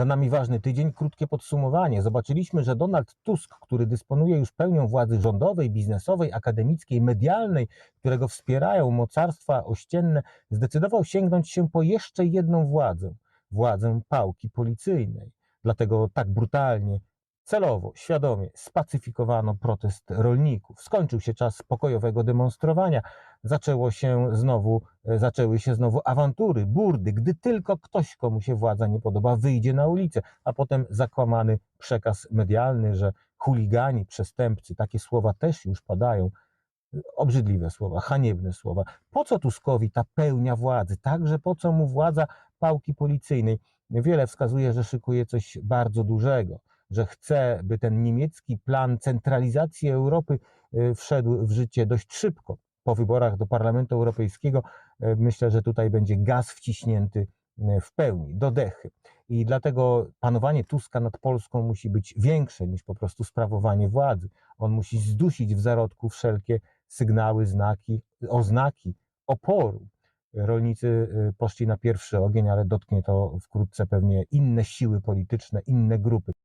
Za nami ważny tydzień, krótkie podsumowanie. Zobaczyliśmy, że Donald Tusk, który dysponuje już pełnią władzy rządowej, biznesowej, akademickiej, medialnej, którego wspierają mocarstwa ościenne, zdecydował sięgnąć się po jeszcze jedną władzę władzę pałki policyjnej. Dlatego tak brutalnie, celowo, świadomie spacyfikowano protest rolników. Skończył się czas pokojowego demonstrowania. Zaczęło się znowu, e, zaczęły się znowu awantury, burdy, gdy tylko ktoś, komu się władza nie podoba, wyjdzie na ulicę, a potem zakłamany przekaz medialny, że chuligani, przestępcy, takie słowa też już padają. Obrzydliwe słowa, haniebne słowa. Po co Tuskowi ta pełnia władzy? Także po co mu władza pałki policyjnej? Wiele wskazuje, że szykuje coś bardzo dużego, że chce, by ten niemiecki plan centralizacji Europy y, wszedł w życie dość szybko. Po wyborach do Parlamentu Europejskiego y, myślę, że tutaj będzie gaz wciśnięty y, w pełni, do dechy. I dlatego panowanie Tuska nad Polską musi być większe niż po prostu sprawowanie władzy. On musi zdusić w zarodku wszelkie sygnały, znaki, oznaki oporu. Rolnicy poszli na pierwszy ogień, ale dotknie to wkrótce pewnie inne siły polityczne, inne grupy.